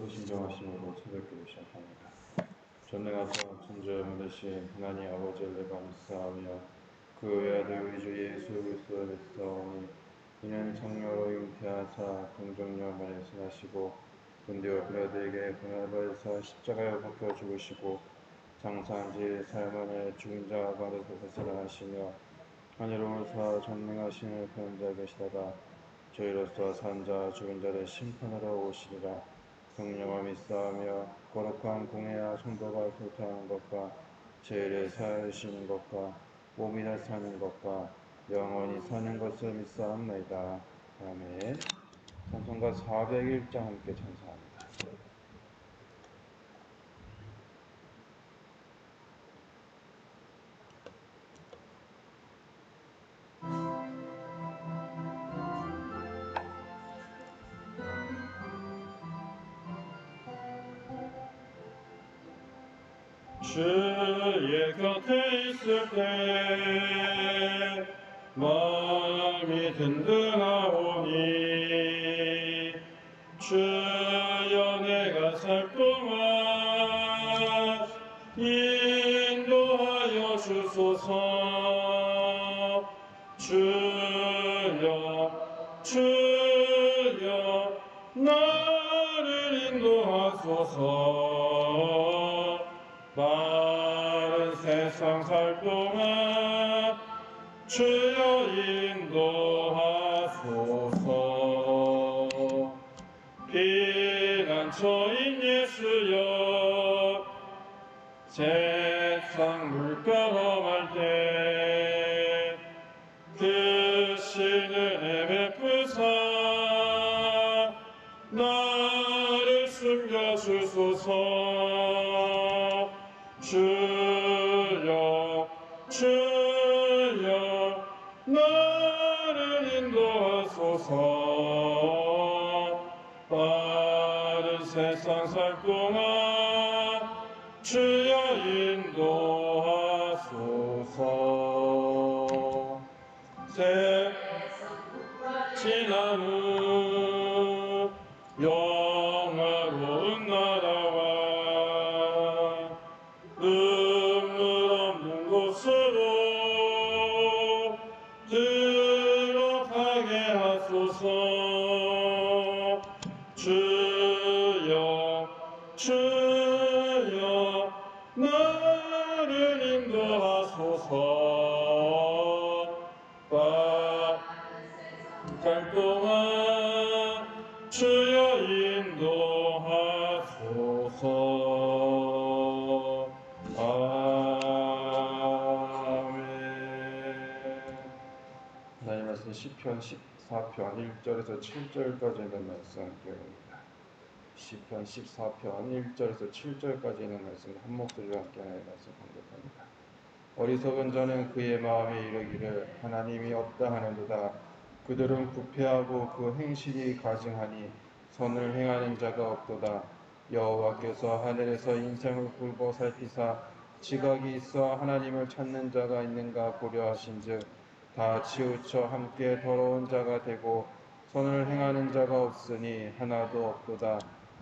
그 신정하심으로 새벽기도 시작합니다. 전능하사 천주의 되신 하나님 아버지를 내가 믿사하며 그 외아들 우리 주 예수 그리스도를 믿사오니 이는 성령으로 잉태하사 동정녀 만에서 나시고 본디오 빌라드에게 고난받으사 십자가에 박혀 죽으시고 장사한 지 사흘만에 죽은 자 가운데서 살아나시며 하늘로서 전능하신 편자 계시다가 저희로서 산자 죽은 자를 심판하러 오시리라 성령과 믿사하며 거룩한 공회와 성도가 교통하는 것과 죄를 사하시는 것과 몸이나 사는 것과 영원히 사는 것을 믿사옵나이다. 아멘 찬송가 401장 함께 찬송합니다. 주의 곁에 있을 때 마음이 든든하오니 주여 내가 살 동안 인도하여 주소서. 주여 주여 나를 인도하소서 세상 살 동안 주여 인도하소서. 피난처인 예수여 세상 물가험할 때 세상 살 동안 주여 인도하소서. 새 주여 주여 나를 인도하소서. 갈 동안 주여 인도하소서. 아멘. 하나님 말씀 시편 14편 1절에서 7절까지 있는 말씀 함께 시편 14편 1절에서 7절까지 있는 말씀 한 목소리로 함께 하나님 말씀 공독합니다. 어리석은 자는 그의 마음에 이르기를 하나님이 없다 하는도다. 그들은 부패하고 그 행실이 가증하니 선을 행하는 자가 없도다. 여호와께서 하늘에서 인생을 굴고 살피사 지각이 있어 하나님을 찾는 자가 있는가 보려 하신즉 다 치우쳐 함께 더러운 자가 되고 선을 행하는 자가 없으니 하나도 없도다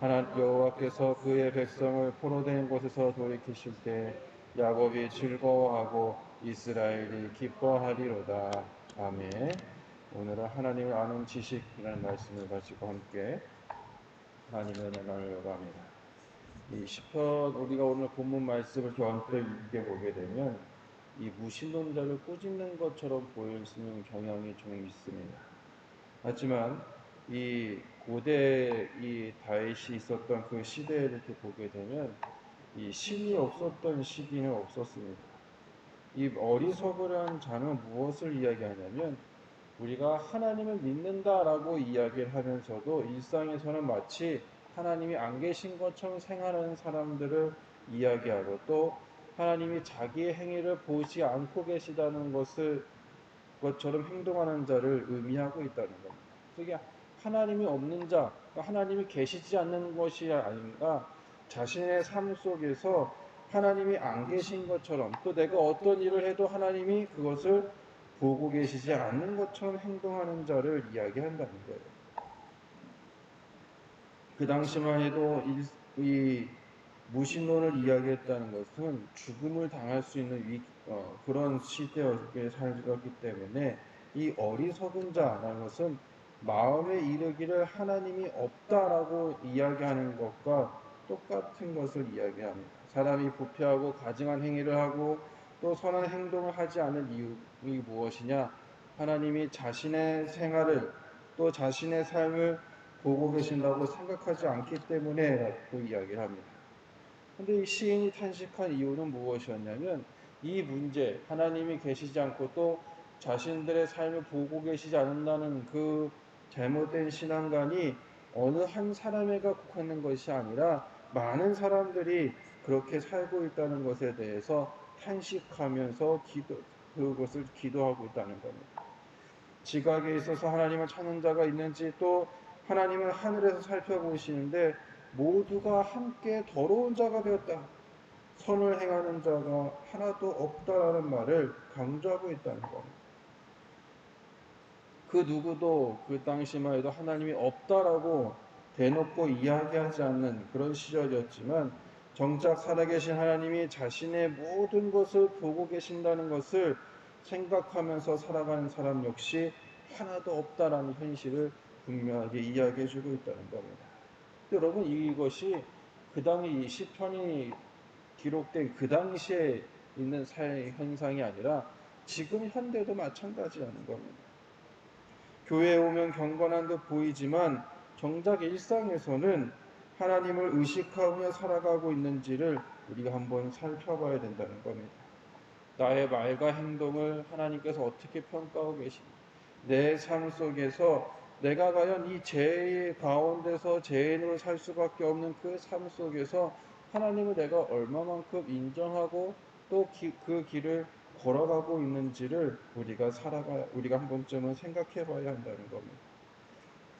하나 여호와께서 그의 백성을 포로된 곳에서 돌이키실 때 야곱이 즐거워하고 이스라엘이 기뻐하리로다 아멘 오늘은 하나님을 아는 지식이라는 말씀을 가지고 함께 하나님의 은혜 나누려고 합니다. 이 시편 우리가 오늘 본문 말씀을 전체 읽어보게 되면 이 무신론자를 꾸짖는 것처럼 보일 수 있는 경향이 좀 있습니다. 하지만 이 고대 이 다윗이 있었던 그 시대를 이렇게 보게 되면 이 신이 없었던 시기는 없었습니다. 이 어리석으란 자는 무엇을 이야기하냐면 우리가 하나님을 믿는다라고 이야기를 하면서도 일상에서는 마치 하나님이 안 계신 것처럼 생활하는 사람들을 이야기하고 또 하나님이 자기의 행위를 보지 않고 계시다는 것을 것처럼 행동하는 자를 의미하고 있다는 겁니다. 하나님이 없는 자, 그러니까 하나님이 계시지 않는 것이 아닌가 자신의 삶 속에서 하나님이 안 계신 것처럼 또 내가 어떤 일을 해도 하나님이 그것을 보고 계시지 않는 것처럼 행동하는 자를 이야기한다는 거예요. 그 당시만 해도 이, 이 무신론을 이야기했다는 것은 죽음을 당할 수 있는 위, 어, 그런 시대에 살았기 때문에 이 어리석은 자라는 것은 마음에 이르기를 하나님이 없다라고 이야기하는 것과 똑같은 것을 이야기합니다. 사람이 부패하고 가증한 행위를 하고 또 선한 행동을 하지 않는 이유이 무엇이냐? 하나님이 자신의 생활을 또 자신의 삶을 보고 계신다고 생각하지 않기 때문에라고 이야기를 합니다. 근데 이 시인이 탄식한 이유는 무엇이었냐면 이 문제, 하나님이 계시지 않고 또 자신들의 삶을 보고 계시지 않는다는 그 잘못된 신앙관이 어느 한 사람에게 국한된 것이 아니라 많은 사람들이 그렇게 살고 있다는 것에 대해서 탄식하면서 기도, 그것을 기도하고 있다는 겁니다. 지각에 있어서 하나님을 찾는 자가 있는지 또 하나님은 하늘에서 살펴보시는데 모두가 함께 더러운 자가 되었다. 선을 행하는 자가 하나도 없다라는 말을 강조하고 있다는 겁니다. 그 누구도 그 당시만 해도 하나님이 없다라고 대놓고 이야기하지 않는 그런 시절이었지만 정작 살아계신 하나님이 자신의 모든 것을 보고 계신다는 것을 생각하면서 살아가는 사람 역시 하나도 없다라는 현실을 분명하게 이야기해주고 있다는 겁니다. 여러분 이것이 그 당시 시편이 기록된 그 당시에 있는 사회 현상이 아니라 지금 현대도 마찬가지라는 겁니다. 교회에 오면 경건한 듯 보이지만 정작 일상에서는 하나님을 의식하며 살아가고 있는지를 우리가 한번 살펴봐야 된다는 겁니다. 나의 말과 행동을 하나님께서 어떻게 평가하고 계십니까? 내삶 속에서 내가 과연 이 죄의 가운데서 죄인으로 살 수밖에 없는 그 삶 속에서 하나님을 내가 얼마만큼 인정하고 또 그 길을 걸어가고 있는지를 우리가 살아가 우리가 한 번쯤은 생각해 봐야 한다는 겁니다.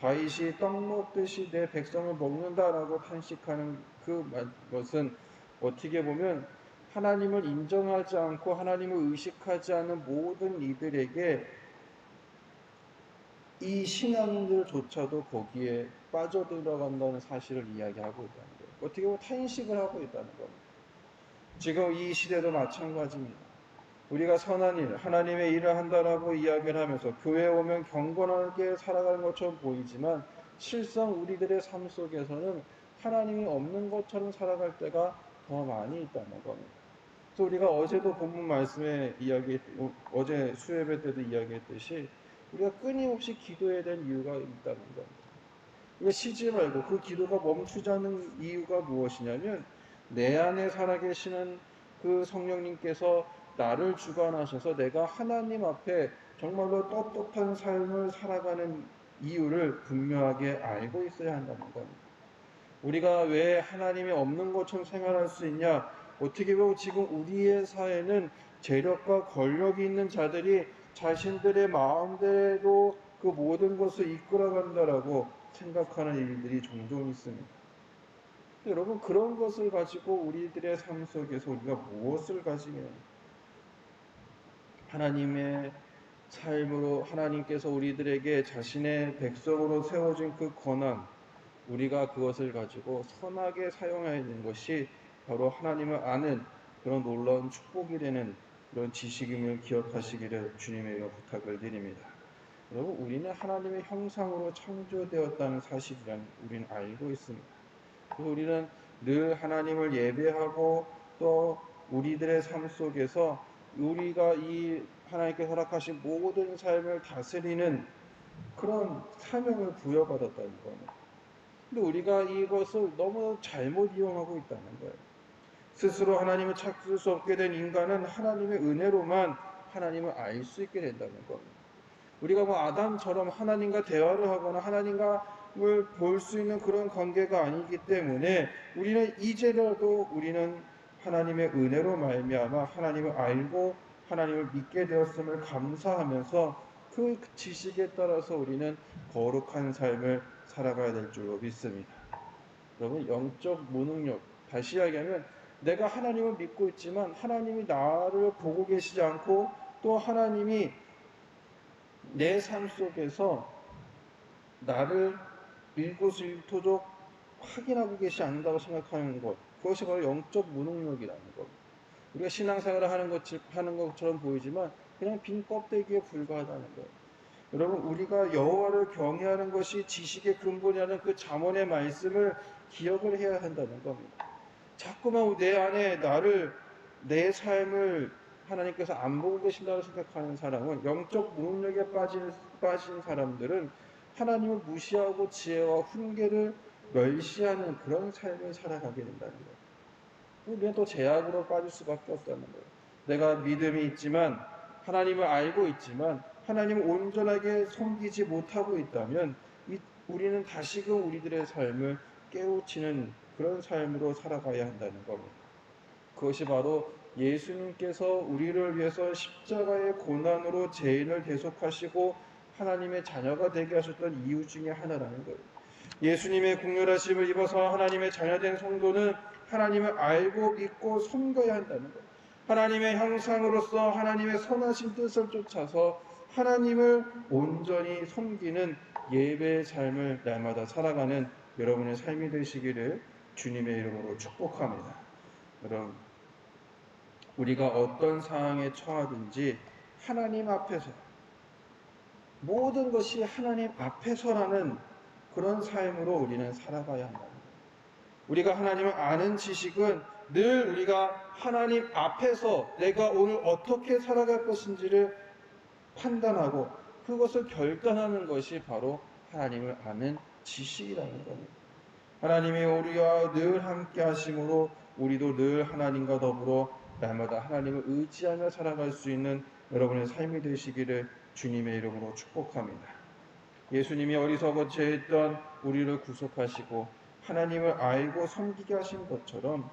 다윗이 떡 먹듯이 내 백성을 먹는다라고 탄식하는 그 것은 어떻게 보면 하나님을 인정하지 않고 하나님을 의식하지 않는 모든 이들에게 이 신앙인들조차도 거기에 빠져들어간다는 사실을 이야기하고 있다는 거예요. 어떻게 보면 탄식을 하고 있다는 겁니다. 지금 이 시대도 마찬가지입니다. 우리가 선한 일, 하나님의 일을 한다라고 이야기를 하면서 교회에 오면 경건하게 살아가는 것처럼 보이지만 실상 우리들의 삶 속에서는 하나님이 없는 것처럼 살아갈 때가 더 많이 있다는 겁니다. 그래서 우리가 어제도 본문 말씀에 이야기, 어제 수요예배 때도 이야기했듯이 우리가 끊임없이 기도해야 될 이유가 있다는 겁니다. 우리가 쉬지 말고 그 기도가 멈추지 않는 이유가 무엇이냐면 내 안에 살아계시는 그 성령님께서 나를 주관하셔서 내가 하나님 앞에 정말로 떳떳한 삶을 살아가는 이유를 분명하게 알고 있어야 한다는 겁니다. 우리가 왜 하나님이 없는 것처럼 생활할 수 있냐? 어떻게 보면 지금 우리의 사회는 재력과 권력이 있는 자들이 자신들의 마음대로 그 모든 것을 이끌어간다라고 생각하는 일들이 종종 있습니다. 여러분 그런 것을 가지고 우리들의 삶 속에서 우리가 무엇을 가지면 하나님의 삶으로 하나님께서 우리들에게 자신의 백성으로 세워진 그 권한, 우리가 그것을 가지고 선하게 사용해야 되는 것이 바로 하나님을 아는 그런 놀라운 축복이 되는 그런 지식임을 기억하시기를 주님의 부탁을 드립니다. 여러분, 우리는 하나님의 형상으로 창조되었다는 사실이란 우리는 알고 있습니다. 그래서 우리는 늘 하나님을 예배하고 또 우리들의 삶 속에서 우리가 이 하나님께 허락하신 모든 삶을 다스리는 그런 사명을 부여받았다는 겁니다. 근데 우리가 이것을 너무 잘못 이용하고 있다는 거예요. 스스로 하나님을 찾을 수 없게 된 인간은 하나님의 은혜로만 하나님을 알 수 있게 된다는 겁니다. 우리가 뭐 아담처럼 하나님과 대화를 하거나 하나님과를 볼 수 있는 그런 관계가 아니기 때문에 우리는 이제라도 우리는 하나님의 은혜로 말미암아 하나님을 알고 하나님을 믿게 되었음을 감사하면서 그 지식에 따라서 우리는 거룩한 삶을 살아가야 될 줄로 믿습니다. 여러분 영적 무능력 다시 이야기하면 내가 하나님을 믿고 있지만 하나님이 나를 보고 계시지 않고 또 하나님이 내 삶 속에서 나를 일거수일투족 확인하고 계시지 않는다고 생각하는 것 그것이 바로 영적 무능력이라는 겁니다. 우리가 신앙생활을 하는 것 하는 것처럼 보이지만 그냥 빈 껍데기에 불과하다는 거예요. 여러분 우리가 여호와를 경외하는 것이 지식의 근본이라는 그 잠언의 말씀을 기억을 해야 한다는 겁니다. 자꾸만 내 안에 나를 내 삶을 하나님께서 안 보고 계신다고 생각하는 사람은 영적 무능력에 빠진 빠진 사람들은 하나님을 무시하고 지혜와 훈계를 멸시하는 그런 삶을 살아가게 된다는 거예요. 우리는 또 제약으로 빠질 수밖에 없다는 거예요. 내가 믿음이 있지만 하나님을 알고 있지만 하나님을 온전하게 섬기지 못하고 있다면 우리는 다시금 우리들의 삶을 깨우치는 그런 삶으로 살아가야 한다는 겁니다. 그것이 바로 예수님께서 우리를 위해서 십자가의 고난으로 죄인을 대속하시고 하나님의 자녀가 되게 하셨던 이유 중에 하나라는 거예요. 예수님의 국률하심을 입어서 하나님의 자녀된 성도는 하나님을 알고 믿고 섬겨야 한다는 것. 하나님의 형상으로서 하나님의 선하신 뜻을 쫓아서 하나님을 온전히 섬기는 예배의 삶을 날마다 살아가는 여러분의 삶이 되시기를 주님의 이름으로 축복합니다. 여러분, 우리가 어떤 상황에 처하든지 하나님 앞에서 모든 것이 하나님 앞에서라는 그런 삶으로 우리는 살아가야 한다. 우리가 하나님을 아는 지식은 늘 우리가 하나님 앞에서 내가 오늘 어떻게 살아갈 것인지를 판단하고 그것을 결단하는 것이 바로 하나님을 아는 지식이라는 겁니다. 하나님이 우리와 늘 함께 하심으로 우리도 늘 하나님과 더불어 날마다 하나님을 의지하며 살아갈 수 있는 여러분의 삶이 되시기를 주님의 이름으로 축복합니다. 예수님이 어리석어 죄했던 우리를 구속하시고 하나님을 알고 섬기게 하신 것처럼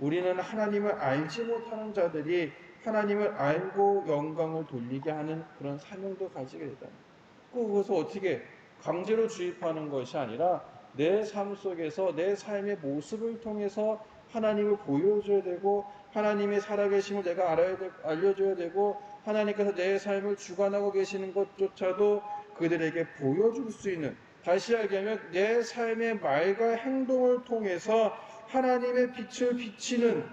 우리는 하나님을 알지 못하는 자들이 하나님을 알고 영광을 돌리게 하는 그런 사명도 가지게 되다. 그것을 어떻게 강제로 주입하는 것이 아니라 내 삶 속에서 내 삶의 모습을 통해서 하나님을 보여줘야 되고 하나님의 살아계심을 내가 알아야 되, 알려줘야 되고 하나님께서 내 삶을 주관하고 계시는 것조차도 그들에게 보여줄 수 있는 다시 이야기하면 내 삶의 말과 행동을 통해서 하나님의 빛을 비치는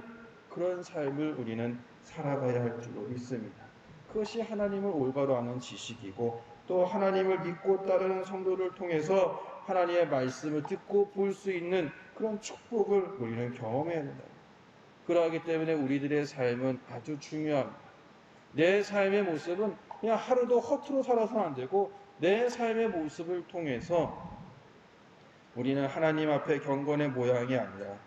그런 삶을 우리는 살아가야 할 줄로 믿습니다. 그것이 하나님을 올바로 아는 지식이고 또 하나님을 믿고 따르는 성도를 통해서 하나님의 말씀을 듣고 볼 수 있는 그런 축복을 우리는 경험해야 된다. 그러하기 때문에 우리들의 삶은 아주 중요합니다. 내 삶의 모습은 그냥 하루도 허투루 살아서는 안 되고 내 삶의 모습을 통해서 우리는 하나님 앞에 경건의 모양이 아니라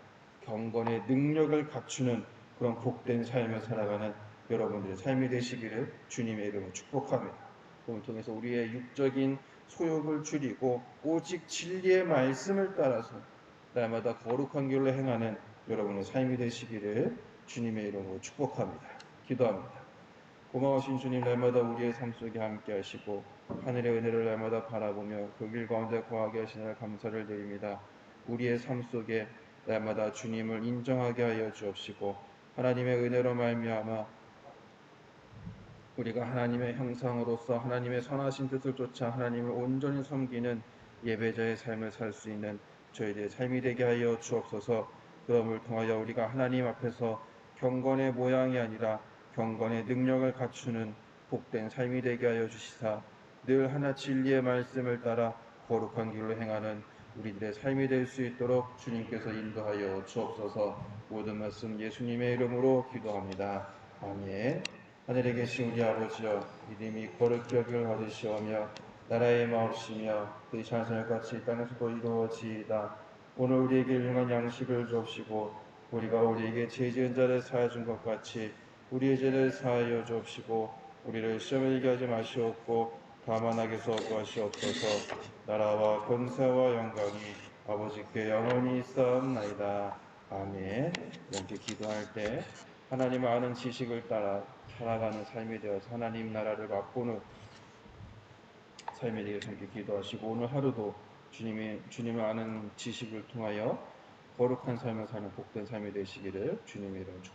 경건의 능력을 갖추는 그런 복된 삶을 살아가는 여러분들의 삶이 되시기를 주님의 이름으로 축복합니다. 그걸 통해서 우리의 육적인 소욕을 줄이고 오직 진리의 말씀을 따라서 날마다 거룩한 길로 행하는 여러분의 삶이 되시기를 주님의 이름으로 축복합니다. 기도합니다. 고마우신 주님 날마다 우리의 삶 속에 함께 하시고 하늘의 은혜를 날마다 바라보며 그 길 가운데 거하게 하시느 감사를 드립니다. 우리의 삶 속에 날마다 주님을 인정하게 하여 주옵시고 하나님의 은혜로 말미암아 우리가 하나님의 형상으로서 하나님의 선하신 뜻을 쫓아 하나님을 온전히 섬기는 예배자의 삶을 살 수 있는 저희들의 삶이 되게 하여 주옵소서. 그럼을 통하여 우리가 하나님 앞에서 경건의 모양이 아니라 경건의 능력을 갖추는 복된 삶이 되게 하여 주시사 늘 하나 진리의 말씀을 따라 거룩한 길로 행하는 우리들의 삶이 될 수 있도록 주님께서 인도하여 주옵소서 모든 말씀 예수님의 이름으로 기도합니다. 아멘. 하늘에 계신 우리 아버지여 이름이 거룩히 여길 받으시오며 나라의 마옵시며 그 찬송을 같이 땅에서도 이루어지이다. 오늘 우리에게 일용한 양식을 주옵시고 우리가 우리에게 죄 지은 자를 사하여 준것 같이 우리의 죄를 사하여 주옵시고 우리를 시험에 이게 하지 마시옵고 가만하게서 구하시옵소서 나라와 권세와 영광이 아버지께 영원히 있사옵나이다 아멘. 이렇게 기도할 때 하나님을 아는 지식을 따라 살아가는 삶이 되어서 하나님 나라를 맛보는 삶이 되어서 이렇게 기도하시고 오늘 하루도 주님의 주님을 아는 지식을 통하여 거룩한 삶을 사는 복된 삶이 되시기를 주님의 이름으로 축복합니다.